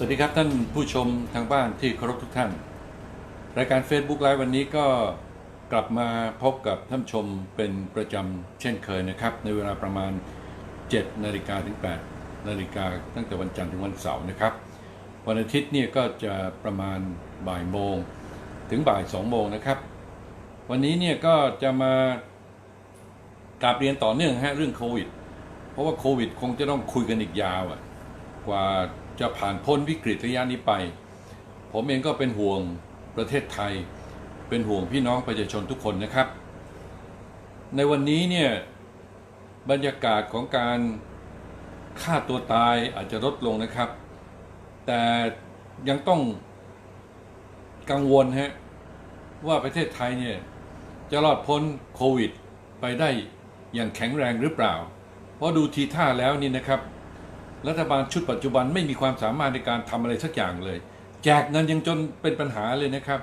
สวัสดีครับท่านผู้ชมทางบ้านที่เคารพทุกท่าน รายการ Facebook ไลฟ์วันนี้ก็กลับมาพบกับท่านชมเป็นประจำเช่นเคยนะครับ ในเวลาประมาณ 7 นาฬิกาถึง 8 นาฬิกาตั้งแต่วันจันทร์ถึงวันเสาร์นะครับ วันอาทิตย์เนี่ยก็จะประมาณบ่ายโมงถึงบ่าย2โมงนะครับ วันนี้เนี่ยก็จะมากราบเรียนต่อเนื่องฮะเรื่องโควิด เพราะว่าโควิด คงจะต้องคุยกันอีกยาวอะกว่า จะผ่านพ้นวิกฤตระยะนี้ไป ผมเองก็เป็นห่วงประเทศไทย เป็นห่วงพี่น้องประชาชนทุกคนนะครับ ในวันนี้เนี่ยบรรยากาศของการฆ่าตัวตายอาจจะลดลงนะครับ แต่ยังต้องกังวลฮะว่าประเทศไทยเนี่ยจะรอดพ้นโควิดไปได้อย่างแข็งแรงหรือเปล่า เพราะดูทีท่าแล้วนี่นะครับ รัฐบาลชุดปัจจุบันไม่มีความสามารถในการทำอะไรสักอย่างเลย แจกเงินยังจนเป็นปัญหาเลยนะครับ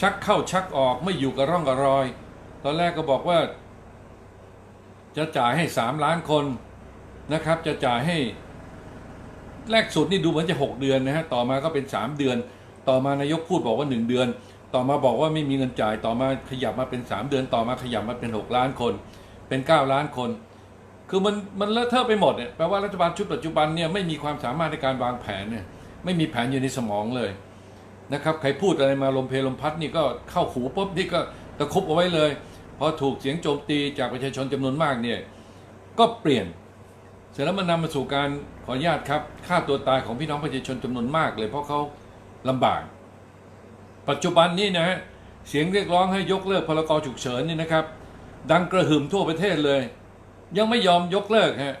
ชักเข้าชักออกไม่อยู่กับร่องกับรอย ตอนแรกก็บอกว่า จะจ่ายให้สามล้านคนนะครับ จะจ่ายให้ แรกสุดนี่ดูเหมือนจะหกเดือนนะฮะต่อมาก็เป็นสามเดือน ต่อมานายกพูดบอกว่าหนึ่งเดือน ต่อมาบอกว่าไม่มีเงินจ่ายต่อมาขยับมาเป็นสามเดือน ต่อมาขยับมาเป็นหกล้านคน เป็นเก้าล้านคน คือมันมันเลอะเทอะไปหมดเนี่ยแปลว่ารัฐบาลชุดปัจจุบันเนี่ยไม่มีความสามารถในการวางแผนเนี่ยไม่มีแผนอยู่ในสมองเลยนะครับใครพูดอะไรมาลมเพลมพัดนี่ก็เข้าหูปุ๊บนี่ก็ตะครุบเอาไว้เลยพอถูกเสียงโจมตีจากประชาชนจำนวนมากเนี่ยก็เปลี่ยน เสร็จแล้วมันนำมาสู่การขออนุญาตครับฆ่าตัวตายของพี่น้องประชาชนจำนวนมากเลยเพราะเขาลำบาก ปัจจุบันนี้นะฮะเสียงเรียกร้องให้ยกเลิกพรกฉุกเฉินนี่นะครับ ดังกระหึ่มทั่วประเทศเลย ยังไม่ยอมยกเลิกฮะ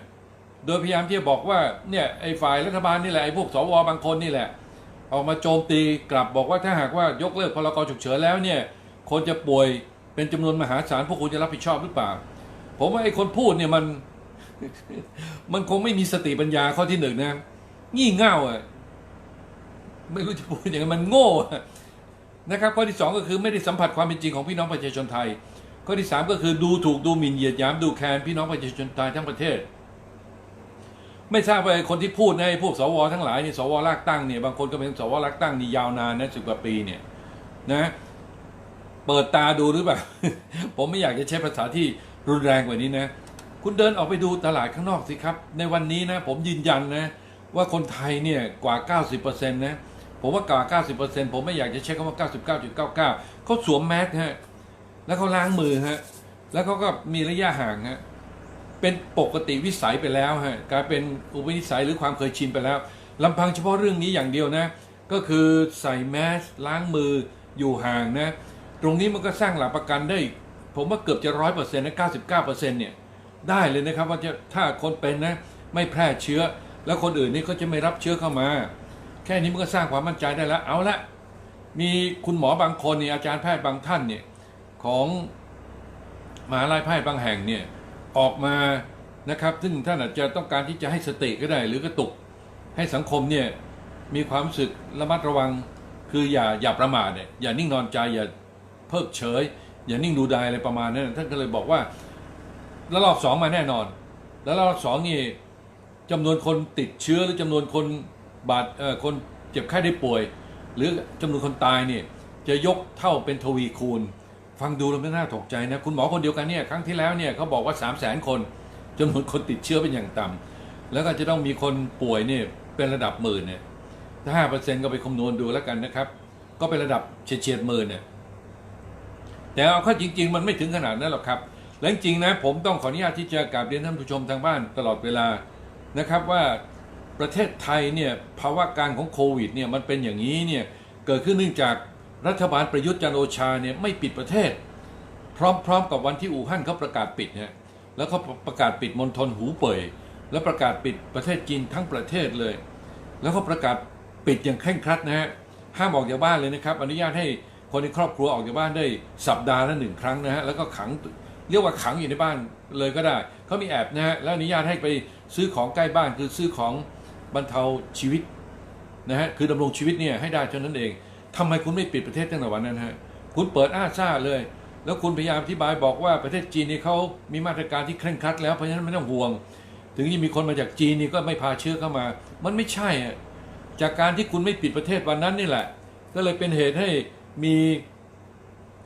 โดยพยายามที่จะบอกว่าเนี่ยไอ้ฝ่ายรัฐบาลนี่แหละไอ้พวกสวบางคนนี่แหละ ออกมาโจมตีกลับบอกว่าถ้าหากว่ายกเลิกพรกฉุกเฉินแล้วเนี่ยคนจะป่วยเป็นจำนวนมหาศาลพวกคุณจะรับผิดชอบหรือเปล่า ผมว่าไอ้คนพูดเนี่ยมัน มันคงไม่มีสติปัญญาข้อที่หนึ่งนะงี่เง่าอะไม่รู้จะพูดอยังไงมันโง่นะครับข้อที่สองก็คือไม่ได้สัมผัสความเป็นจริงของพี่น้องประชาชนไทย ข้อที่สามก็คือดูถูกดูหมิ่นเหยียดหยามดูแคลนพี่น้องประชาชนไทยทั้งประเทศ ไม่ทราบว่าไอ้คนที่พูดในพวกสวทั้งหลายนี่สวลากตั้งเนี่ยบางคนก็เป็นสวลากตั้งนี่ยาวนานนะสิบกว่าปีเนี่ยนะเปิดตาดูหรือเปล่า ผมไม่อยากจะใช้ภาษาที่รุนแรงกว่านี้นะ คุณเดินออกไปดูตลาดข้างนอกสิครับ ในวันนี้นะ ผมยืนยันนะ ว่าคนไทยเนี่ยกว่า 90%นะผมว่ากว่า 90%ผมไม่อยากจะใช้คำว่า 99.99 เขาสวมแมสฮะ แล้วเขาล้างมือฮะ แล้วเขาก็มีระยะห่างฮะ เป็นปกติวิสัยไปแล้วฮะ กลายเป็นอุปนิสัยหรือความเคยชินไปแล้วลำพังเฉพาะเรื่องนี้อย่างเดียวนะ ก็คือใส่แมสล้างมืออยู่ห่างนะ ตรงนี้มันก็สร้างหลักประกันได้ ผมว่าเกือบจะร้อยเปอร์เซ็นต์นะเก้าสิบเก้าเปอร์เซ็นต์เนี่ย ได้เลยนะครับว่าจะถ้าคนเป็นนะ ไม่แพร่เชื้อ แล้วคนอื่นนี่ก็จะไม่รับเชื้อเข้ามา แค่นี้มันก็สร้างความมั่นใจได้แล้ว เอาละมีคุณหมอบางคนเนี่ยอาจารย์แพทย์บางท่านเนี่ย ของมหาลัยแพทย์บางแห่งเนี่ยออกมานะครับ ซึ่งท่านอาจจะต้องการที่จะให้สติก็ได้ หรือกระตุกให้สังคมเนี่ยมีความรู้สึกระมัดระวัง คืออย่าอย่าประมาทเนี่ยอย่านิ่งนอนใจอย่าเพิกเฉย อย่านิ่งดูดายอะไรประมาณนั้นท่านก็เลยบอกว่าแล้วรอบสองมาแน่นอน แล้วรอบสองนี่จำนวนคนติดเชื้อหรือจำนวนคนบาดเอ่อคนเจ็บไข้ได้ป่วย หรือจำนวนคนตายเนี่ยจะยกเท่าเป็นทวีคูณ ฟังดูแล้วไม่น่าตกใจนะ คุณหมอคนเดียวกันเนี่ยครั้งที่แล้วเนี่ยเขาบอกว่า 3 0 0 0 0 0 คนจำนวนคนติดเชื้อเป็นอย่างต่ำแล้วก็จะต้องมีคนป่วยเนี่ยเป็นระดับหมื่นเนี่ยถ้าห้าเปอร์เซ็นต์ก็ไปคำนวณดูแล้วกันนะครับ ก็เป็นระดับเฉียดๆหมื่นเนี่ยแต่เอาข้าจริง ๆ มันไม่ถึงขนาดนั้นหรอกครับและจริงนะผมต้องขออนุญาตที่จะกราบเรียนท่านผู้ชมทางบ้านตลอดเวลานะครับว่าประเทศไทยเนี่ยภาวะการของโควิดเนี่ยมันเป็นอย่างนี้เนี่ยเกิดขึ้นเนื่องจาก รัฐบาลประยุทธ์จันโอชาเนี่ยไม่ปิดประเทศ พร้อมๆกับวันที่อู่ฮั่นเขาประกาศปิดเนี่ยแล้วเขาประกาศปิดมณฑลหูเป่ยแล้วประกาศปิดประเทศจีนทั้งประเทศเลย แล้วก็ประกาศปิดอย่างเคร่งครัดนะฮะห้ามออกจากบ้านเลยนะครับ อนุญาตให้คนในครอบครัวออกจากบ้านได้สัปดาห์ละหนึ่งครั้งนะฮะแล้วก็ขังเรียกว่าขังอยู่ในบ้านเลยก็ได้เขามีแอบนะฮะแล้วอนุญาตให้ไปซื้อของใกล้บ้านคือซื้อของบรรเทาชีวิตนะฮะคือดำรงชีวิตเนี่ยให้ได้เท่านั้นเอง ทำไมคุณไม่ปิดประเทศตั้งแต่วันนั้นฮะคุณเปิดอ้าซ่าเลย แล้วคุณพยายามอธิบายบอกว่าประเทศจีนนี่เขามีมาตรการที่เคร่งครัดแล้วเพราะฉะนั้นไม่ต้องห่วง ถึงจะมีคนมาจากจีนนี่ก็ไม่พาเชื้อเข้ามา มันไม่ใช่อะจากการที่คุณไม่ปิดประเทศวันนั้นนี่แหละ ก็เลยเป็นเหตุให้มี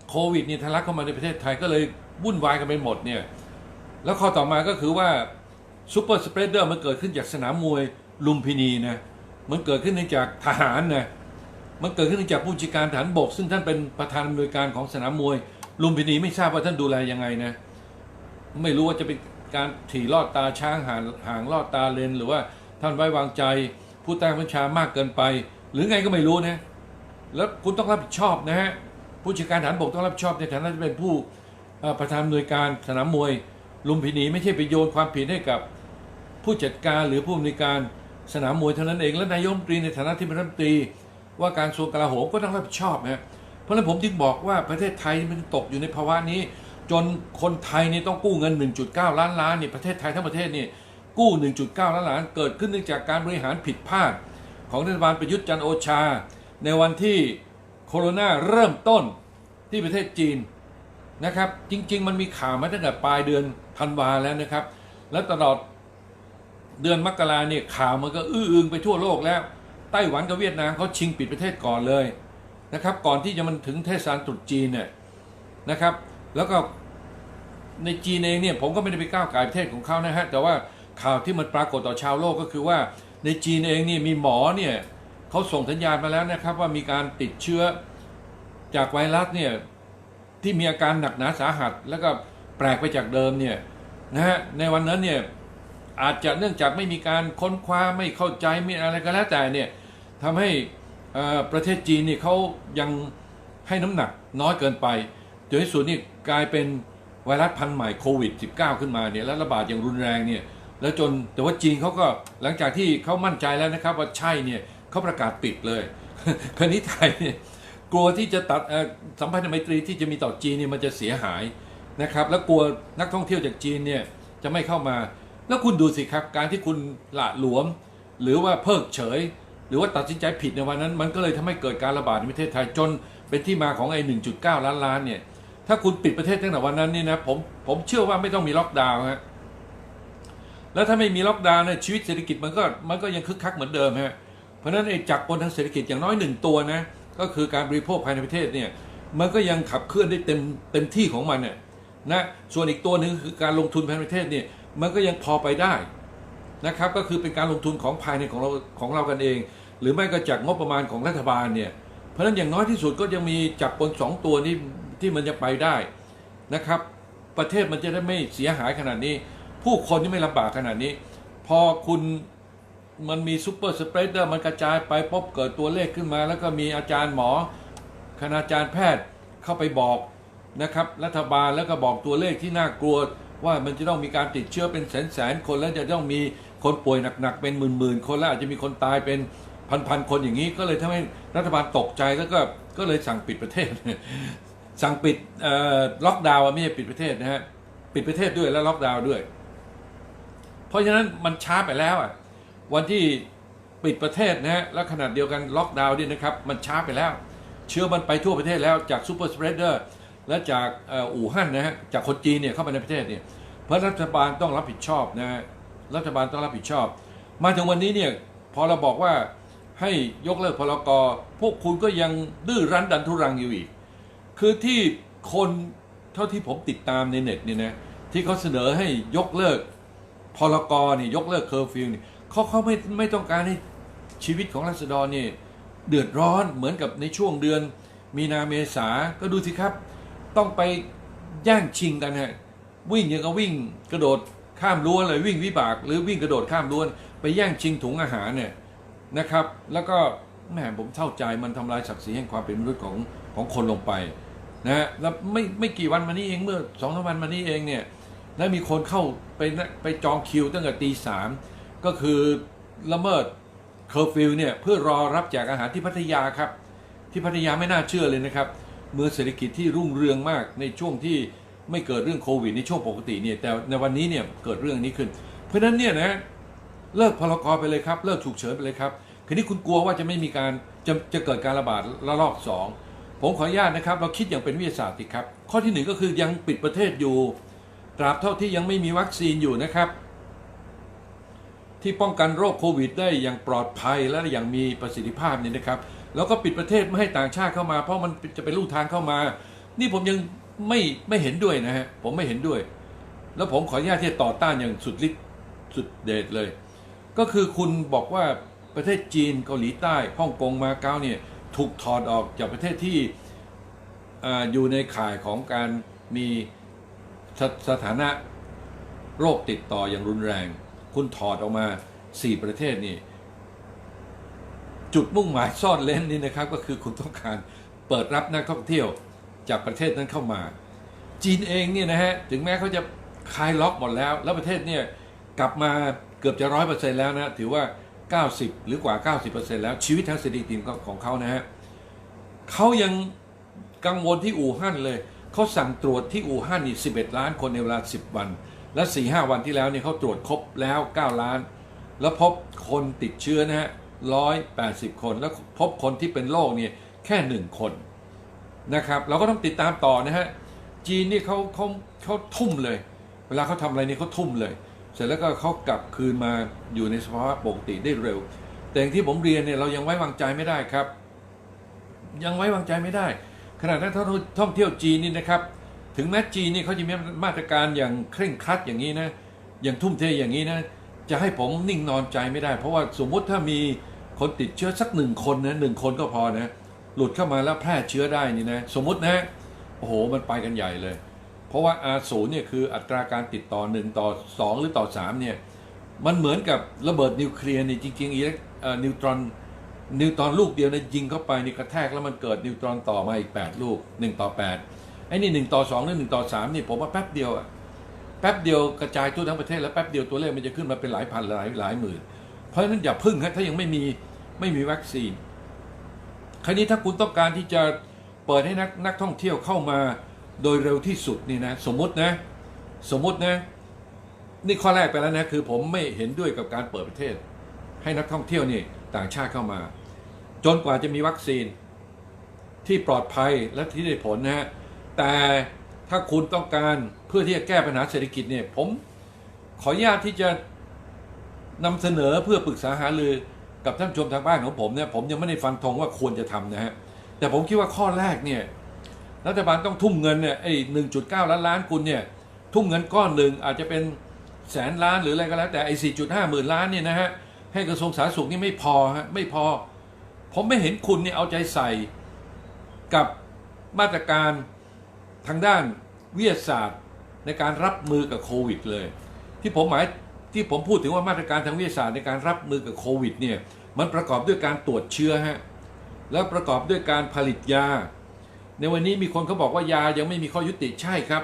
โควิดเนี่ยทะลักเข้ามาในประเทศไทยก็เลยวุ่นวายกันไปหมดเนี่ยแล้วข้อต่อมาก็คือว่าซูเปอร์สเปรดเดอร์มันเกิดขึ้นจากสนามมวยลุมพินีนะมันเกิดขึ้นจากทหารนะ มันเกิดขึ้นจากผู้จัดการฐานบก ซึ่งท่านเป็นประธานอำนวยการของสนามมวย ลุมพินีไม่ทราบว่าท่านดูแลยังไงนะ ไม่รู้ว่าจะเป็นการถี่ลอดตาช้างห่างห่างลอดตาเลน หรือว่าท่านไว้วางใจ ผู้ใต้บัญชามากเกินไป หรือไงก็ไม่รู้นะแล้วคุณต้องรับผิดชอบนะฮะผู้จัดการฐานบกต้องรับผิดชอบในฐานะที่เป็นผู้ประธานหน่วยการสนามมวย ลุมพินีไม่ใช่ไปโยนความผิดให้กับ ผู้จัดการหรือผู้อำนวยการสนามมวยเท่านั้นเองและนายกรัฐมนตรีในฐานะที่เป็นรัฐมนตรี ว่าการกระทรวงกลาโหมก็ต้องรับผิดชอบนะฮะเพราะฉะนั้นผมจึงบอกว่าประเทศไทยมันตกอยู่ในภาวะนี้ จนคนไทยนี่ต้องกู้เงิน 1.9 ล้านล้านเนี่ยประเทศไทยทั้งประเทศนี่กู้ 1.9 ล้านล้านเกิดขึ้นเนื่องจากการบริหารผิดพลาด ของรัฐบาลประยุทธ์จันทร์โอชา ในวันที่โควิดเริ่มต้นที่ประเทศจีนนะครับ จริง ๆ มันมีข่าวมาตั้งแต่ปลายเดือนธันวาแล้วนะครับ และตลอดเดือนมกราเนี่ยข่าวมันก็อื้ออึงไปทั่วโลกแล้ว ไต้หวันกับเวียดนามเขาชิงปิดประเทศก่อนเลยนะครับ ก่อนที่จะมันถึงเทศกาลตรุษจีนเนี่ยนะครับ แล้วก็ในจีนเองเนี่ยผมก็ไม่ได้ไปก้าวไก่ประเทศของเขานะฮะแต่ว่าข่าวที่มันปรากฏต่อชาวโลกก็คือว่าในจีนเองเนี่ยมีหมอเนี่ยเขาส่งสัญญาณมาแล้วนะครับ ว่ามีการติดเชื้อจากไวรัสเนี่ยที่มีอาการหนักหนาสาหัส แล้วก็แปลกไปจากเดิมเนี่ยนะฮะในวันนั้นเนี่ยอาจจะเนื่องจากไม่มีการค้นคว้าไม่เข้าใจไม่อะไรก็แล้วแต่เนี่ย ทำให้ประเทศจีนนี่เขายังให้น้ำหนักน้อยเกินไปจนที่สุดนี่กลายเป็นไวรัสพันธุ์ใหม่โควิด -19 ขึ้นมาเนี่ยแล้วระบาดอย่างรุนแรงเนี่ยแล้วจนแต่ว่าจีนเขาก็หลังจากที่เขามั่นใจแล้วนะครับว่าใช่เนี่ยเขาประกาศปิดเลยคราวนี้ไทยเนี่ยกลัวที่จะตัดสัมพันธไมตรีที่จะมีต่อจีนเนี่ยมันจะเสียหายนะครับ แล้วกลัวนักท่องเที่ยวจากจีนเนี่ยจะไม่เข้ามา แล้วคุณดูสิครับ การที่คุณหละหลวม หรือว่าเพิกเฉย หรือว่าตัดสินใจผิดในวันนั้น มันก็เลยทำให้เกิดการระบาดในประเทศไทยจนเป็นที่มาของไอ้1.9 ล้านล้านเนี่ย ถ้าคุณปิดประเทศตั้งแต่วันนั้นนี่นะผมผมเชื่อว่าไม่ต้องมีล็อกดาวน์ฮะแล้วถ้าไม่มีล็อกดาวน์เนี่ยชีวิตเศรษฐกิจมันก็มันก็ยังคึกคักเหมือนเดิมฮะเพราะฉะนั้นไอ้จักรกลทางเศรษฐกิจอย่างน้อยหนึ่งตัวนะก็คือการบริโภคภายในประเทศเนี่ยมันก็ยังขับเคลื่อนได้เต็มเต็มที่ของมันเนี่ยนะส่วนอีกตัวหนึ่งคือการลงทุนภายในประเทศเนี่ยมันก็ยังพอไปได้ นะครับก็คือเป็นการลงทุนของภายในของเราของเรากันเอง หรือไม่ก็จากงบประมาณของรัฐบาลเนี่ยเพราะฉะนั้นอย่างน้อยที่สุดก็ยังมีจักรกลสองตัวนี้ที่มันจะไปได้นะครับ ประเทศมันจะได้ไม่เสียหายขนาดนี้ ผู้คนที่ไม่ลำบากขนาดนี้ พอคุณมันมีซูเปอร์สเปรดเดอร์มันกระจายไปปุ๊บเกิดตัวเลขขึ้นมา แล้วก็มีอาจารย์หมอ คณาจารย์แพทย์เข้าไปบอกนะครับ รัฐบาลแล้วก็บอกตัวเลขที่น่ากลัวว่ามันจะต้องมีการติดเชื้อเป็นแสนแสนคนแล้วจะต้องมี คนป่วยหนักๆเป็นหมื่นๆคนแล้วอาจจะมีคนตายเป็นพันๆคนอย่างนี้ ก็เลยทำให้รัฐบาลตกใจแล้วก็ก็เลยสั่งปิดประเทศ สั่งปิดล็อกดาวน์ไม่ใช่ปิดประเทศนะฮะปิดประเทศด้วยแล้วล็อกดาวน์ด้วย เพราะฉะนั้นมันช้าไปแล้วอะวันที่ปิดประเทศนะฮะแล้วขนาดเดียวกันล็อกดาวน์ด้วยนะครับมันช้าไปแล้ว เชื้อมันไปทั่วประเทศแล้วจากซูเปอร์สเปรดเดอร์และจากอู่ฮั่นนะฮะจากคนจีนเนี่ยเข้ามาในประเทศเนี่ยเพราะรัฐบาลต้องรับผิดชอบนะฮะ รัฐบาลต้องรับผิดชอบ มาถึงวันนี้เนี่ยพอเราบอกว่าให้ยกเลิกพลกรพวกคุณก็ยังดื้อรั้นดันทุรังอยู่อีก คือที่คนเท่าที่ผมติดตามในเน็ตเนี่ยนะที่เขาเสนอให้ยกเลิกพลกรนี่ยยกเลิกเคอร์ฟิวเนี่ยเขาเขาไม่ไม่ต้องการให้ชีวิตของรัษฎรนี่ยเดือดร้อนเหมือนกับในช่วงเดือน มีนาเมษาก็ดูสิครับ ต้องไปแย่งชิงกันฮะวิ่งอย่างกับวิ่งกระโดด ข้ามรั้วเลยวิ่งวิบากหรือวิ่งกระโดดข้ามรั้วไปแย่งชิงถุงอาหารเนี่ยนะครับ แล้วก็แหมผมเข้าใจมันทำลายศักดิ์ศรีแห่งความเป็นมนุษย์ของของคนลงไปนะฮะแล้วไม่ไม่กี่วันมานี้เองเมื่อสองสามวันมานี้เองเนี่ยแล้วมีคนเข้าไปไปจองคิวตั้งแต่ตีสามก็คือละเมิดเคอร์ฟิวเนี่ยเพื่อรอรับแจกอาหารที่พัทยาครับ ที่พัทยาไม่น่าเชื่อเลยนะครับ เมืองเศรษฐกิจที่รุ่งเรืองมากในช่วงที่ ไม่เกิดเรื่องโควิดในช่วงปกติเนี่ยแต่ในวันนี้เนี่ยเกิดเรื่องนี้ขึ้น เพราะฉะนั้นเนี่ยนะเลิกพลกรไปเลยครับเลิกฉุกเฉินไปเลยครับคืนนี้คุณกลัวว่าจะไม่มีการจะจะเกิดการระบาดระลอกสองผมขออนุญาตนะครับ เราคิดอย่างเป็นวิทยาศาสตร์สิครับ ข้อที่หนึ่งก็คือยังปิดประเทศอยู่ ตราบเท่าที่ยังไม่มีวัคซีนอยู่นะครับ ที่ป้องกันโรคโควิด ได้อย่างปลอดภัยและอย่างมีประสิทธิภาพเนี่ยนะครับ แล้วก็ปิดประเทศไม่ให้ต่างชาติเข้ามา เพราะมันจะเป็นลู่ทางเข้ามา นี่ผมยัง ไม่ไม่เห็นด้วยนะฮะผมไม่เห็นด้วย แล้วผมขออนุญาตที่จะต่อต้านอย่างสุดฤทธิ์สุดเดชเลย ก็คือคุณบอกว่าประเทศจีนเกาหลีใต้ฮ่องกงมาเก๊าเนี่ยถูกถอดออกจากประเทศที่ออยู่ในข่ายของการมีสสถานะโรคติดต่ออย่างรุนแรง คุณถอดออกมา 4 ประเทศนี่ จุดมุ่งหมายซ่อนเล้นนี่นะครับ ก็คือคุณต้องการเปิดรับนักท่องเที่ยว จากประเทศนั้นเข้ามา จีนเองเนี่ยนะฮะถึงแม้เขาจะคลายล็อกหมดแล้ว แล้วประเทศเนี่ยกลับมาเกือบจะร้อยเปอร์เซ็นต์แล้วนะถือว่า 90 หรือกว่า 90%แล้วชีวิตทางเศรษฐกิจของเขานะฮะเขายังกังวลที่อู่ฮั่นเลยเขาสั่งตรวจที่อู่ฮั่นนี่11 ล้านคนในเวลา 10 วัน และ4-5 วันที่แล้วเนี่ยเขาตรวจครบแล้ว 9 ล้าน แล้วพบคนติดเชื้อนะฮะ180 คน แล้วพบคนที่เป็นโรคเนี่ยแค่หนึ่งคน นะครับ เราก็ต้องติดตามต่อนะฮะจีนนี่เขาเขาเขาทุ่มเลย เวลาเขาทำอะไรนี่เขาทุ่มเลย เสร็จแล้วก็เขากลับคืนมาอยู่ในสภาวะปกติได้เร็ว แต่อย่างที่ผมเรียนเนี่ยเรายังไว้วางใจไม่ได้ครับ ยังไว้วางใจไม่ได้ขณะนั้นท่องเที่ยวจีนนี่นะครับ ถึงแม้จีนนี่เขาจะมีมาตรการอย่างเคร่งครัดอย่างนี้นะอย่างทุ่มเทอย่างนี้นะจะให้ผมนิ่งนอนใจไม่ได้ เพราะว่าสมมุติถ้ามีคนติดเชื้อสักหนึ่งคนนะหนึ่งคนก็พอนะ หลุดเข้ามาแล้วแพร่เชื้อได้นี่นะสมมตินะโอ้โหมันไปกันใหญ่เลย เพราะว่า R0 เนี่ยคืออัตราการติดต่อ 1 ต่อ 2 หรือต่อ 3 เนี่ยมันเหมือนกับระเบิดนิวเคลียร์นี่จริงๆอิเล็กนิวตรอนนิวตรอนลูกเดียวนะยิงเข้าไปนี่กระแทกแล้วมันเกิดนิวตรอนต่อมาอีก 8 ลูก 1 ต่อ 8 ไอ้นี่ 1 ต่อ2หรือ1ต่อ3นี่ผมว่าแป๊บเดียวอะแป๊บเดียวกระจายทั่วทั้งประเทศแล้วแป๊บเดียวตัวเลขมันจะขึ้นมาเป็นหลายพันหลายหลายหมื่น เพราะฉะนั้นอย่าพึ่งฮะถ้ายังไม่มีไม่มีวัคซีน คราวนี้ถ้าคุณต้องการที่จะเปิดให้นักนักท่องเที่ยวเข้ามาโดยเร็วที่สุดนี่นะสมมตินะสมมตินะ นี่ข้อแรกไปแล้วนะคือผมไม่เห็นด้วยกับการเปิดประเทศ ให้นักท่องเที่ยวนี่ต่างชาติเข้ามา จนกว่าจะมีวัคซีนที่ปลอดภัยและที่ได้ผลนะฮะแต่ถ้าคุณต้องการเพื่อที่จะแก้ปัญหาเศรษฐกิจเนี่ยผมขออนุญาตที่จะนำเสนอเพื่อปรึกษาหารือ กับท่านชมทางบ้านของผมเนี่ยผมยังไม่ได้ฟันธงว่าควรจะทำนะฮะแต่ผมคิดว่าข้อแรกเนี่ยรัฐบาลต้องทุ่มเงินเนี่ยไอ้หนึ่งจุดเก้าล้านล้านคุณเนี่ยทุ่มเงินก้อนหนึ่งอาจจะเป็นแสนล้านหรืออะไรก็แล้วแต่ไอ้สี่จุดห้าหมื่นล้านเนี่ยนะฮะให้กระทรวงสาธารณสุขนี่ไม่พอฮะไม่พอ ผมไม่เห็นคุณเนี่ยเอาใจใส่กับมาตรการทางด้านวิทยาศาสตร์ในการรับมือกับโควิดเลย ที่ผมหมาย ที่ผมพูดถึงว่ามาตรการทางวิทยาศาสตร์ในการรับมือกับโควิดเนี่ยมันประกอบด้วยการตรวจเชื้อฮะแล้วประกอบด้วยการผลิตยา ในวันนี้มีคนเขาบอกว่ายายังไม่มีข้อยุติใช่ครับ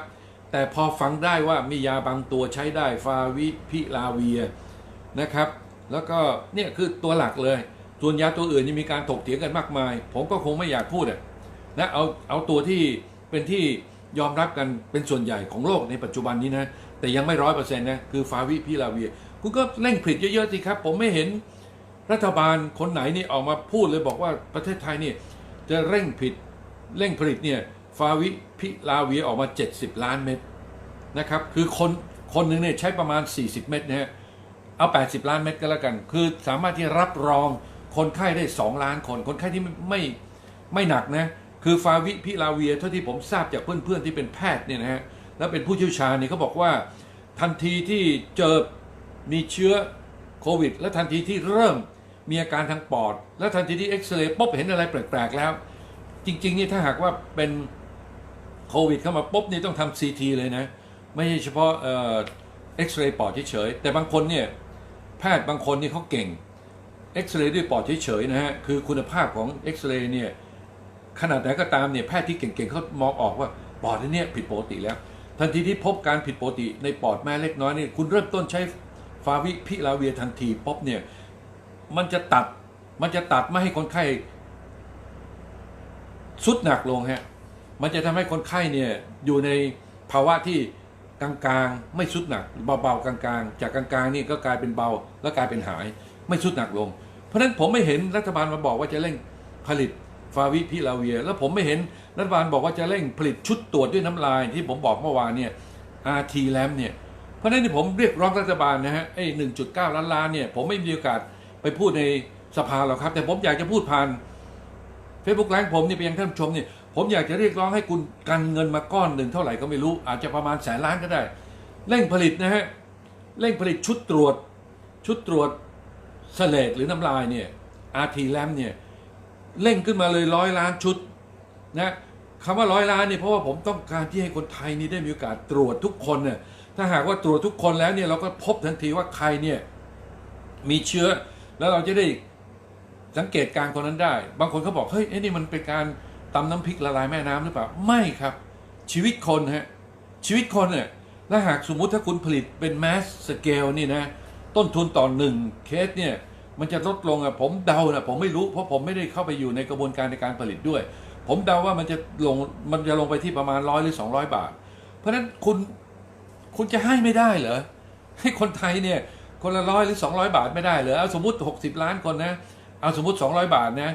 แต่พอฟังได้ว่ามียาบางตัวใช้ได้ฟาวิพิลาเวียนะครับ แล้วก็เนี่ยคือตัวหลักเลยส่วนยาตัวอื่นยังมีการถกเถียงกันมากมาย ผมก็คงไม่อยากพูดอะนะเอาเอาตัวที่เป็นที่ยอมรับกันเป็นส่วนใหญ่ของโลกในปัจจุบันนี้นะ แต่ยังไม่ร้อยเปอร์เซ็นต์นะคือฟาวิพิลาเวียคุณก็เร่งผลิตเยอะๆสิครับ ผมไม่เห็นรัฐบาลคนไหนนี่ออกมาพูดเลยบอกว่าประเทศไทยนี่จะเร่งผลิตเร่งผลิตเนี่ยฟาวิพิลาเวียออกมา 70 ล้านเม็ดนะครับคือคนคนหนึ่งเนี่ยใช้ประมาณ 40 เม็ดนะฮะเอา 80 ล้านเม็ดก็แล้วกัน คือสามารถที่รับรองคนไข้ได้ 2 ล้านคน คนไข้ที่ไม่ไม่ไม่หนักนะคือฟาวิพิลาเวียเท่าที่ผมทราบจากเพื่อนๆที่เป็นแพทย์เนี่ยนะฮะ แล้วเป็นผู้เชี่ยวชาญเนี่ยเขาบอกว่า ทันทีที่เจอมีเชื้อโควิด และทันทีที่เริ่มมีอาการทางปอด และทันทีที่เอ็กซเรย์ปุ๊บเห็นอะไรแปลกๆแล้ว จริงๆนี่ถ้าหากว่าเป็นโควิดเข้ามาปุ๊บนี่ต้องทำซีทีเลยนะ ไม่ใช่เฉพาะเอ็กซเรย์ปอดเฉยๆแต่บางคนเนี่ยแพทย์บางคนนี่เขาเก่งเอ็กซเรย์ด้วยปอดเฉยๆนะฮะคือคุณภาพของเอ็กซเรย์เนี่ยขนาดไหนก็ตามเนี่ยแพทย์ที่เก่งๆเขามองออกว่าปอดเนี่ยผิดปกติแล้ว ทันทีที่พบการผิดปกติในปอดแม่เล็กน้อยนี่คุณเริ่มต้นใช้ฟาวิพิลาเวียทันทีปุ๊บเนี่ยมันจะตัดมันจะตัดไม่ให้คนไข้สุดหนักลงฮะมันจะทำให้คนไข้เนี่ยอยู่ในภาวะที่กลางๆ ไม่สุดหนักเบาๆกลางๆ จากกลางๆนี่ก็กลายเป็นเบาแล้วกลายเป็นหาย ไม่สุดหนักลง เพราะฉะนั้นผมไม่เห็นรัฐบาลมาบอกว่าจะเร่งผลิต ฟาวิพิลาเวีย แล้วผมไม่เห็นรัฐบาลบอกว่าจะเร่งผลิตชุดตรวจด้วยน้ำลายที่ผมบอกเมื่อวานเนี่ย RT l a m เนี่ย เพราะฉะนั้นที่ผมเรียกร้องรัฐบาลนะฮะไอ้หนึ่งจุดเก้าล้านล้านเนี่ย ผมไม่มีโอกาสไปพูดในสภาหรอกครับ แต่ผมอยากจะพูดผ่าน Facebook ไลฟ์ผมนี่ไปยังท่านผู้ชมเนี่ยผมอยากจะเรียกร้องให้คุณกันเงินมาก้อนหนึ่งเท่าไหร่ก็ไม่รู้ อาจจะประมาณแสนล้านก็ได้ เร่งผลิตนะฮะเร่งผลิตชุดตรวจ ชุดตรวจเสลดหรือน้ำลายเนี่ยอาร์ทีแลมเนี่ย เร่งขึ้นมาเลยร้อยล้านชุดนะคำว่าร้อยล้านเนี่ยเพราะว่าผมต้องการที่ให้คนไทยนี่ได้มีโอกาสตรวจทุกคนเนี่ยถ้าหากว่าตรวจทุกคนแล้วเนี่ยเราก็พบทันทีว่าใครเนี่ยมีเชื้อ แล้วเราจะได้สังเกตการณ์คนนั้นได้ บางคนเขาบอกเฮ้ยไอ้นี่มันเป็นการตำน้ำพริกละลายแม่น้ำหรือเปล่าไม่ครับ ชีวิตคนฮะชีวิตคนเนี่ยและหากสมมุติถ้าคุณผลิตเป็นแมสสเกลนี่นะต้นทุนต่อหนึ่งเคสเนี่ย มันจะลดลงอะผมเดานะผมไม่รู้เพราะผมไม่ได้เข้าไปอยู่ในกระบวนการในการผลิตด้วย ผมเดาว่ามันจะลงมันจะลงไปที่ประมาณร้อยหรือ 200 บาท เพราะฉะนั้นคุณคุณจะให้ไม่ได้เหรอให้คนไทยเนี่ยคนละร้อยหรือ 200 บาทไม่ได้เหรอเอาสมมติ 60 ล้านคนนะเอาสมมติ 200 บาทนะ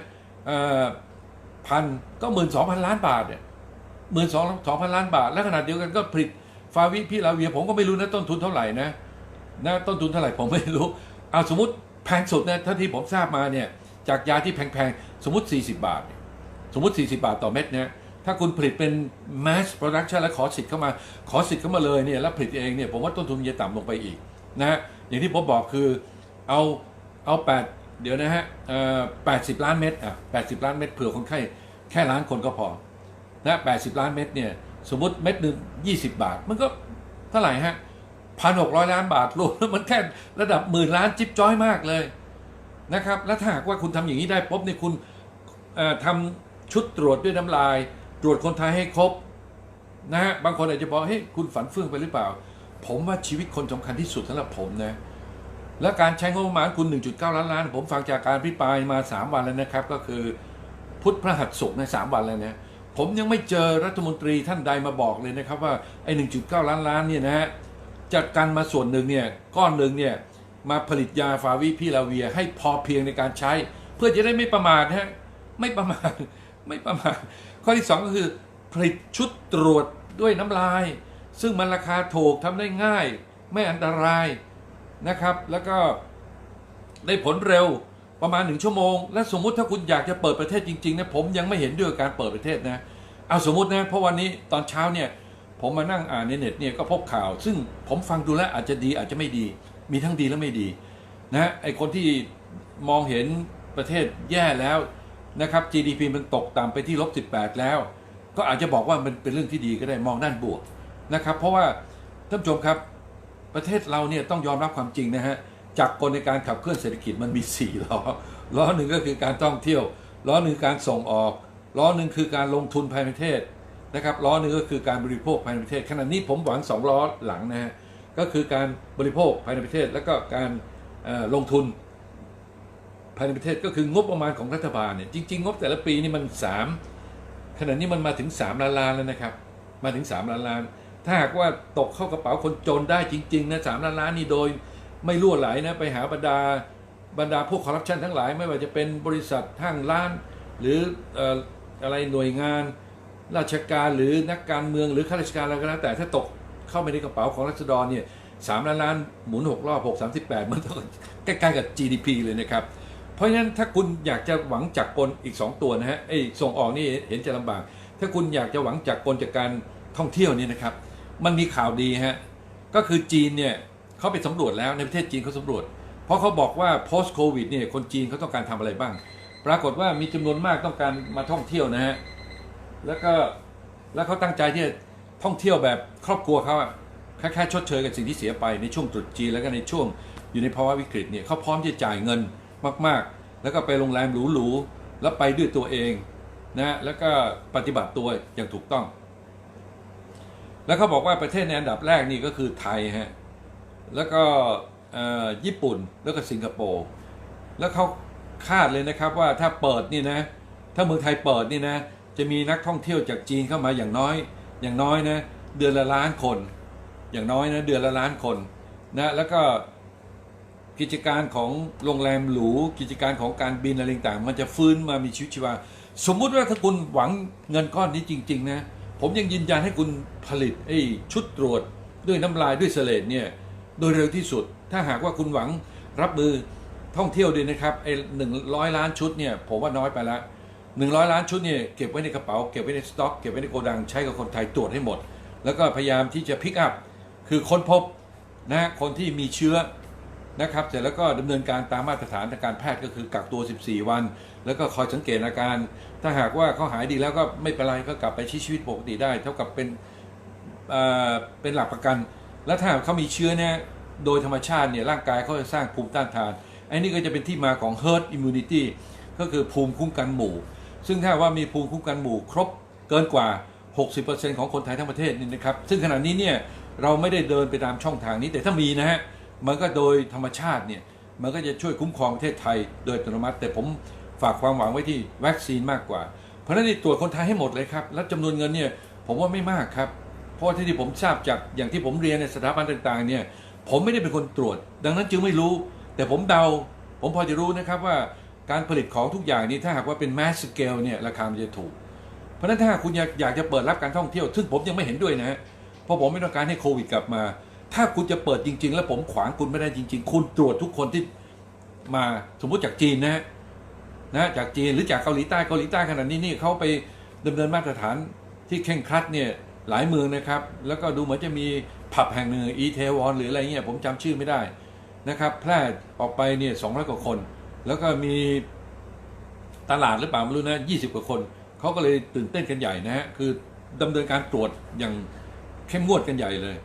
เอ่อพันก็หมื่นสองพันล้านบาทเนี่ยหมื่นสองสองพันล้านบาท และขนาดเดียวกันก็ผลิตฟาวิพิลาเวียผมก็ไม่รู้นะต้นทุนเท่าไหร่นะนะต้นทุนเท่าไหร่ผมไม่รู้เอาสมมติ แพงสุดนะถ้าที่ผมทราบมาเนี่ยจากยาที่แพงๆ สมมติ 40 บาทเนี่ยสมมติ 40 บาทต่อเม็ดเนะถ้าคุณผลิตเป็น mass production แล้วขอสิทธิ์เข้ามา ขอสิทธิ์เข้ามาเลยเนี่ยแล้วผลิตเองเนี่ยผมว่าต้นทุนจะต่ำลงไปอีกนะฮะอย่างที่ผมบอกคือเอาเอาแปดเดี๋ยวนะฮะเอ่อแปดสิบล้านเม็ดอะแปดสิบล้านเม็ดเผื่อคนไข้แค่ล้านคนก็พอนะแปดสิบล้านเม็ดเนี่ยสมมติเม็ดหนึ่งยี่สิบบาท มันก็เท่าไหร่ฮะ พันหกร้อยล้านบาทรวมแล้วมันแค่ระดับหมื่นล้านจิ๊บจ้อยมากเลยนะครับ แล้วถ้าหากว่าคุณทำอย่างนี้ได้ปุ๊บเนี่ยคุณเอ่อทำชุดตรวจด้วยน้ำลาย ตรวจคนไทยให้ครบนะฮะบางคนอาจจะบอกเฮ้ยคุณฝันเฟื่องไปหรือเปล่า ผมว่าชีวิตคนสำคัญที่สุดสำหรับผมนะและการใช้งบประมาณคุณ 1.9 ล้านล้าน ผมฟังจากการพิปรายมา 3 วันแล้วนะครับ ก็คือพุทธพระหัสศุกร์ในสามวันแล้วนะผมยังไม่เจอรัฐมนตรีท่านใดมาบอกเลยนะครับว่าไอ้1.9 ล้านล้านเนี่ยนะฮะ จัดการมาส่วนหนึ่งเนี่ยก้อนหนึ่งเนี่ยมาผลิตยาฟาวิพิลาเวียให้พอเพียงในการใช้ เพื่อจะได้ไม่ประมาทฮะไม่ประมาทไม่ประมาทข้อที่ 2 ก็คือ ผลิตชุดตรวจด้วยน้ำลาย ซึ่งมันราคาถูกทำได้ง่าย ไม่อันตรายนะครับ แล้วก็ได้ผลเร็วประมาณหนึ่งชั่วโมง และสมมุติถ้าคุณอยากจะเปิดประเทศจริงๆนะผมยังไม่เห็นด้วยกับการเปิดประเทศนะเอาสมมตินะเพราะวันนี้ตอนเช้าเนี่ย ผมมานั่งอ่านในเน็ตเนี่ยก็พบข่าว ซึ่งผมฟังดูแล้วอาจจะดีอาจจะไม่ดี มีทั้งดีและไม่ดีนะไอคนที่มองเห็นประเทศแย่แล้วนะครับ GDP มันตกต่ำไปที่ลบ18 แล้ว ก็อาจจะบอกว่ามันเป็นเรื่องที่ดีก็ได้มองด้านบวกนะครับ เพราะว่าท่านผู้ชมครับประเทศเราเนี่ยต้องยอมรับความจริงนะฮะจากกลในการขับเคลื่อนเศรษฐกิจมันมี4ล้อล้อหนึ่งก็คือการท่องเที่ยว ล้อหนึ่งการส่งออก ล้อหนึ่งคือการลงทุนภายในประเทศ นะครับล้อหนึ่งก็คือการบริโภคภายในประเทศขณะนี้ผมหวังสองล้อหลังนะฮะก็คือการบริโภคภายในประเทศ แล้วก็การลงทุนภายในประเทศก็คืองบประมาณของรัฐบาลเนี่ยจริง ๆ งบแต่ละปีนี่มันสามขณะนี้มันมาถึง 3 ล้านล้านแล้วนะครับ มาถึง 3 ล้านล้าน ถ้าหากว่าตกเข้ากระเป๋าคนจนได้จริงๆนะสามล้านล้านนี่โดยไม่ล่วไหลนะไปหาบรรดาบรรดาพวกคอร์รัปชันทั้งหลาย ไม่ว่าจะเป็นบริษัทห้างร้าน หรืออออะไรหน่วยงาน ราชการหรือนักการเมืองหรือข้าราชการอะไรก็แล้วแต่ถ้าตกเข้าไปในกระเป๋าของรัษฎรเนี่ยสามล้านล้านหมุนหกรอบหกสามสิบแปดมันต้องใกล้ๆกับ GDP เลยนะครับ เพราะฉะนั้นถ้าคุณอยากจะหวังจากกลอีก 2 ตัวนะฮะไอ้ส่งออกนี่เห็นจะลำบาก ถ้าคุณอยากจะหวังจากกลจากการท่องเที่ยวนี่นะครับ มันมีข่าวดีฮะก็คือจีนเนี่ยเขาไปสำรวจแล้วในประเทศจีนเขาสำรวจ เพราะเขาบอกว่า post covid เนี่ยคนจีนเขาต้องการทำอะไรบ้าง ปรากฏว่ามีจำนวนมากต้องการมาท่องเที่ยวนะฮะ แล้วก็แล้วเขาตั้งใจที่จะท่องเที่ยวแบบครอบครัวเขาอะคล้ายๆชดเชยกับสิ่งที่เสียไปในช่วงตรุษจีนแล้วก็ในช่วงอยู่ในภาวะวิกฤตเนี่ยเขาพร้อมที่จะจ่ายเงินมาก ๆ แล้วก็ไปโรงแรมหรูๆแล้วไปด้วยตัวเองนะแล้วก็ปฏิบัติตัวอย่างถูกต้อง แล้วเขาบอกว่าประเทศในอันดับแรกนี่ก็คือไทยฮะแล้วก็อ่อญี่ปุ่นแล้วก็สิงคโปร์แล้วเขาคาดเลยนะครับว่าถ้าเปิดนี่นะถ้าเมืองไทยเปิดนี่นะ จะมีนักท่องเที่ยวจากจีนเข้ามาอย่างน้อย อย่างน้อยนะเดือนละล้านคน อย่างน้อยนะเดือนละล้านคนนะแล้วก็กิจการของโรงแรมหรูกิจการของการบินอะไรต่างมันจะฟื้นมามีชีวิตชีวา สมมุติว่าถ้าคุณหวังเงินก้อนนี้จริง ๆ นะ ผมยังยืนยันให้คุณผลิตไอ้ชุดตรวจด้วยน้ำลายด้วยเสลดเนี่ยโดยเร็วที่สุด ถ้าหากว่าคุณหวังรับมือท่องเที่ยวด้วยนะครับไอ้หนึ่งร้อยล้านชุดเนี่ยผมว่าน้อยไปและ หนึ่งร้อยล้านชุดเนี่ยเก็บไว้ในกระเป๋าเก็บไว้ในสต็อกเก็บไว้ในโกดังใช้กับคนไทยตรวจให้หมด แล้วก็พยายามที่จะพิกอัพคือค้นพบนะคนที่มีเชื้อนะครับเสร็จแล้วก็ดำเนินการตามมาตรฐานทางการแพทย์ก็คือกักตัว 14 วัน แล้วก็คอยสังเกตอาการ ถ้าหากว่าเขาหายดีแล้วก็ไม่เป็นไรก็กลับไปใช้ชีวิตปกติได้ เท่ากับเป็นเอ่อเป็นหลักประกัน แล้วถ้าเขามีเชื้อเนี่ยโดยธรรมชาติเนี่ยร่างกายเขาจะสร้างภูมิต้านทานไอ้นี่ก็จะเป็นที่มาของ herd immunity ก็คือภูมิคุ้มกันหมู่ ซึ่งถ้าว่ามีภูมิคุ้มกันหมู่ครบเกินกว่า 60%ของคนไทยทั้งประเทศนี่นะครับ ซึ่งขณะนี้เนี่ยเราไม่ได้เดินไปตามช่องทางนี้ แต่ถ้ามีนะฮะ มันก็โดยธรรมชาติเนี่ย มันก็จะช่วยคุ้มครองประเทศไทยโดยอัตโนมัติ แต่ผมฝากความหวังไว้ที่วัคซีนมากกว่า เพราะนั้นนี่ตรวจคนไทยให้หมดเลยครับ และจำนวนเงินเนี่ยผมว่าไม่มากครับ เพราะว่าที่ที่ผมทราบจากอย่างที่ผมเรียนในสถาบันต่างๆเนี่ย ผมไม่ได้เป็นคนตรวจ ดังนั้นจึงไม่รู้ แต่ผมเดา ผมพอจะรู้นะครับว่า การผลิตของทุกอย่างนี้ถ้าหากว่าเป็น mass scale เนี่ยราคามันจะถูก เพราะนั้นถ้าคุณอยากอยากจะเปิดรับการท่องเที่ยว ซึ่งผมยังไม่เห็นด้วยนะฮะเพราะผมไม่ต้องการให้โควิดกลับมา ถ้าคุณจะเปิดจริง ๆ แล้วผมขวางคุณไม่ได้จริง ๆ คุณตรวจทุกคนที่มาสมมุติจากจีนนะฮะนะจากจีนหรือจากเกาหลีใต้เกาหลีใต้ขนาดนี้นี่เขาไปดำเนินมาตรฐานที่เคร่งครัดเนี่ยหลายเมืองนะครับ แล้วก็ดูเหมือนจะมีผับแห่งหนึ่งอีเทวอนหรืออะไรเงี้ยผมจำชื่อไม่ได้นะครับแพร่ออกไปเนี่ยสองร้อยกว่าคน แล้วก็มีตลาดหรือเปล่าไม่รู้นะ20กว่าคน เขาก็เลยตื่นเต้นกันใหญ่นะฮะ คือดำเนินการตรวจอย่างเข้มงวดกันใหญ่เลย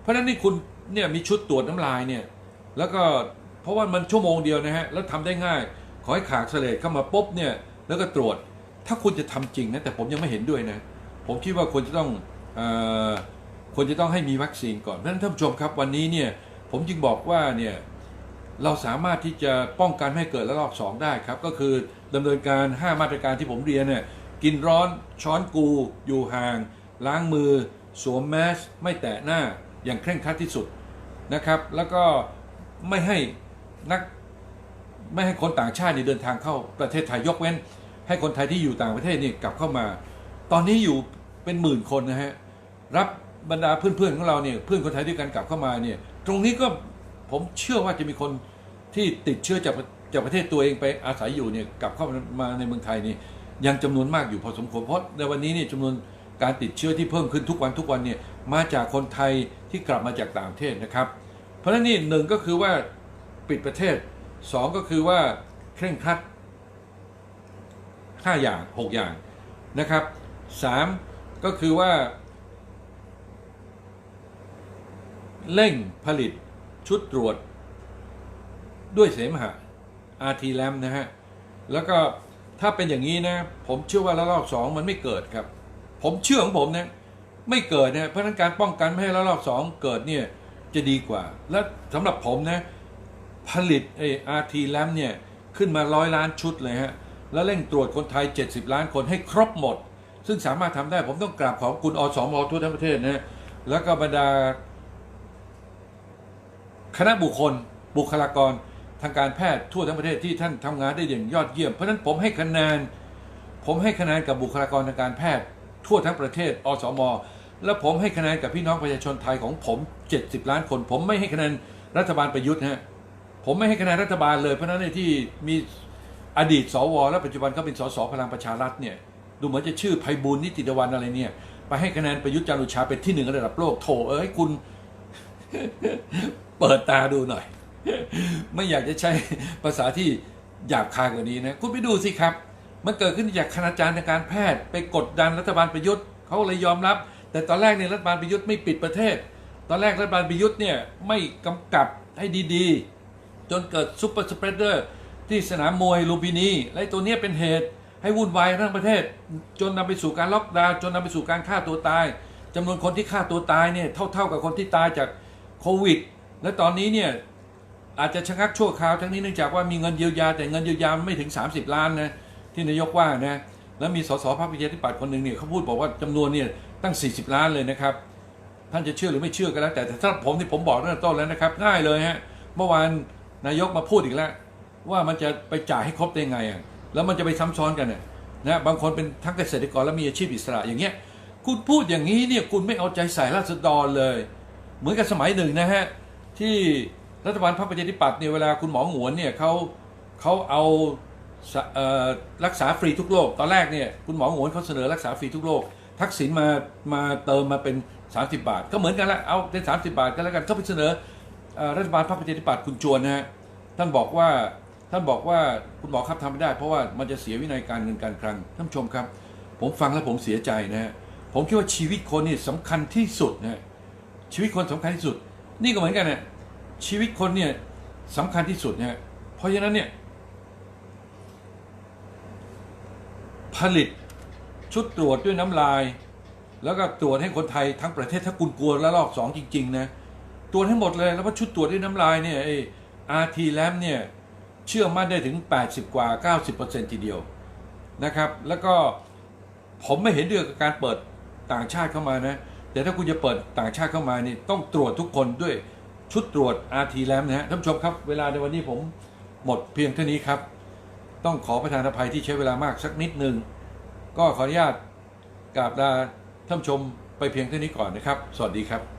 เพราะฉะนั้นนี่คุณเนี่ยมีชุดตรวจน้ำลายเนี่ย แล้วก็เพราะว่ามันชั่วโมงเดียวนะฮะ แล้วทำได้ง่าย ขอให้ขากเสลดเข้ามาปุ๊บเนี่ย แล้วก็ตรวจ ถ้าคุณจะทำจริงนะ แต่ผมยังไม่เห็นด้วยนะ ผมคิดว่าควรจะต้องอ่อควรจะต้องให้มีวัคซีนก่อนเพราะฉะนั้นท่านผู้ชมครับวันนี้เนี่ย ผมจึงบอกว่าเนี่ย เราสามารถที่จะป้องกันให้เกิดระลอกสองได้ครับ ก็คือดำเนินการ 5 มาตรการที่ผมเรียนเนี่ยกินร้อนช้อนกู อยู่ห่าง ล้างมือ สวมแมสไม่แตะหน้าอย่างเคร่งครัดที่สุดนะครับ แล้วก็ไม่ให้นักไม่ให้คนต่างชาตินี่เดินทางเข้าประเทศไทยยกเว้น ให้คนไทยที่อยู่ต่างประเทศนี่กลับเข้ามา ตอนนี้อยู่เป็นหมื่นคนนะฮะรับบรรดาเพื่อนๆของเราเนี่ยเพื่อนคนไทยด้วยกันกลับเข้ามาเนี่ยตรงนี้ก็ ผมเชื่อว่าจะมีคนที่ติดเชื้อจากจากประเทศตัวเองไปอาศัยอยู่เนี่ยกลับเข้ามาในเมืองไทยนี่ยังจำนวนมากอยู่พอสมควรเพราะในวันนี้เนี่ยจำนวนการติดเชื้อที่เพิ่มขึ้นทุกวันทุกวันเนี่ยมาจากคนไทยที่กลับมาจากต่างประเทศนะครับ เพราะฉะนั้นนี่หนึ่งก็คือว่าปิดประเทศสองก็คือว่าเคร่งครัดห้าอย่างหกอย่างนะครับสามก็คือว่า เร่งผลิต ชุดตรวจ ด้วยเสมหะ RT lam นะฮะ แล้วก็ถ้าเป็นอย่างนี้นะ ผมเชื่อว่าระลอกสองมันไม่เกิดครับ ผมเชื่อของผมนะ ไม่เกิดนะเพราะนั้นการป้องกันไม่ให้ระลอกสองเกิดเนี่ยจะดีกว่า และสำหรับผมนะ ผลิตไอ้ RT lam เนี่ยขึ้นมาร้อยล้านชุดเลยฮะ แล้วเร่งตรวจคนไทย 70 ล้านคนให้ครบหมด ซึ่งสามารถทำได้ผมต้องกราบขอบคุณอสมทั่วทั้งประเทศนะแล้วก็บรรดา คณะบุคคล บุคลากรทางการแพทย์ทั่วทั้งประเทศที่ท่านทำงานได้อย่างยอดเยี่ยม เพราะฉะนั้นผมให้คะแนน ผมให้คะแนนกับบุคลากรทางการแพทย์ทั่วทั้งประเทศ อสม และผมให้คะแนนกับพี่น้องประชาชนไทยของผม 70 ล้านคน ผมไม่ให้คะแนนรัฐบาลประยุทธ์ฮะผมไม่ให้คะแนนรัฐบาลเลย เพราะนั้นในที่มีอดีตสว และปัจจุบันก็เป็นสสพลังประชารัฐเนี่ยดูเหมือนจะชื่อไพบูลนิติตะวันอะไรเนี่ยไปให้คะแนนประยุทธ์จันทร์โอชาเป็นที่หนึ่งระดับโลกโถเอ้ยคุณเปิดตาดูหน่อย ไม่อยากจะใช้ภาษาที่หยาบคายกว่านี้นะ คุณไปดูสิครับ มันเกิดขึ้นจากคณาจารย์ทางการแพทย์ ไปกดดันรัฐบาลประยุทธ์เขาเลยยอมรับ แต่ตอนแรกเนี่ยรัฐบาลประยุทธ์ไม่ปิดประเทศ ตอนแรกรัฐบาลประยุทธ์เนี่ยไม่กำกับให้ดีๆ จนเกิดซุปเปอร์สเปรดเดอร์ที่สนามมวยลูมพินีและตัวเนี้ยเป็นเหตุให้วุ่นวายทั้งประเทศ จนนำไปสู่การล็อกดาวน์จนนำไปสู่การฆ่าตัวตายจำนวนคนที่ฆ่าตัวตายเนี่ยเท่าๆกับคนที่ตายจากโควิด และตอนนี้เนี่ยอาจจะชะงักชั่วคราวทั้งนี้เนื่องจากว่ามีเงินเยียวยาแต่เงินเยียวยาไม่ถึง 30 ล้านนะที่นายกว่านะแล้วมีสสพรรคประชาธิปัตย์คนหนึ่งเนี่ยเขาพูดบอกว่าจำนวนเนี่ยตั้ง 40 ล้านเลยนะครับ ท่านจะเชื่อหรือไม่เชื่อก็แล้วแต่แต่ถ้าผมที่ผมบอกตั้งแต่ต้นแล้วนะครับง่ายเลยฮะเมื่อวานนายกมาพูดอีกแล้ว ว่ามันจะไปจ่ายให้ครบได้ไงอะแล้วมันจะไปซ้ำซ้อนกันเนี่ยนะบางคนเป็นทั้งเกษตรกรและมีอาชีพอิสระอย่างเงี้ยคุณพูดอย่างนี้เนี่ยคุณไม่เอาใจใส่ราษฎรเลย เหมือนกับสมัยหนึ่งนะฮะ ที่รัฐบาลพรรคประชาธิปัตย์เนี่ยเวลาคุณหมอหงวนเนี่ยเขาเขาเอาเออรักษาฟรีทุกโรคตอนแรกเนี่ยคุณหมอหงวนเขาเสนอรักษาฟรีทุกโรคทักษิณมามาเติมมาเป็น 30 บาท ก็เหมือนกันละเอาเป็น 30 บาทก็แล้วกันเขาไปเสนออรัฐบาลพรรคประชาธิปัตย์คุณจวนนะฮะท่านบอกว่าท่านบอกว่าคุณหมอครับทำไม่ได้ เพราะว่ามันจะเสียวินัยการเงินการคลังท่านผู้ชมครับ ผมฟังแล้วผมเสียใจนะฮะผมคิดว่าชีวิตคนนี่สำคัญที่สุดนะฮะชีวิตคนสำคัญที่สุด นี่ก็เหมือนกันเนะชีวิตคนเนี่ยสำคัญที่สุดนะฮะเพราะฉะนั้นเนี่ย ผลิตชุดตรวจด้วยน้ำลาย แล้วก็ตรวจให้คนไทยทั้งประเทศถ้าคุณกลัวแล้วลอกสองจริง ๆ นะตรวจให้หมดเลยแล้วก็ชุดตรวจด้วยน้ำลายเนี่ยไออาร์ทีแลมเนี่ยเชื่อมั่นได้ถึง 80 กว่า 90%ทีเดียวนะครับ แล้วก็ผมไม่เห็นด้วยกับการเปิดต่างชาติเข้ามานะ แต่ถ้าคุณจะเปิดต่างชาติเข้ามานี่ต้องตรวจทุกคนด้วยชุดตรวจ RT แล้วนะฮะท่านผู้ชมครับ เวลาในวันนี้ผมหมดเพียงเท่านี้ครับ ต้องขอประทานอภัยที่ใช้เวลามากสักนิดหนึ่งก็ขออนุญาตกราบลาท่านผู้ชมไปเพียงเท่านี้ก่อนนะครับ สวัสดีครับ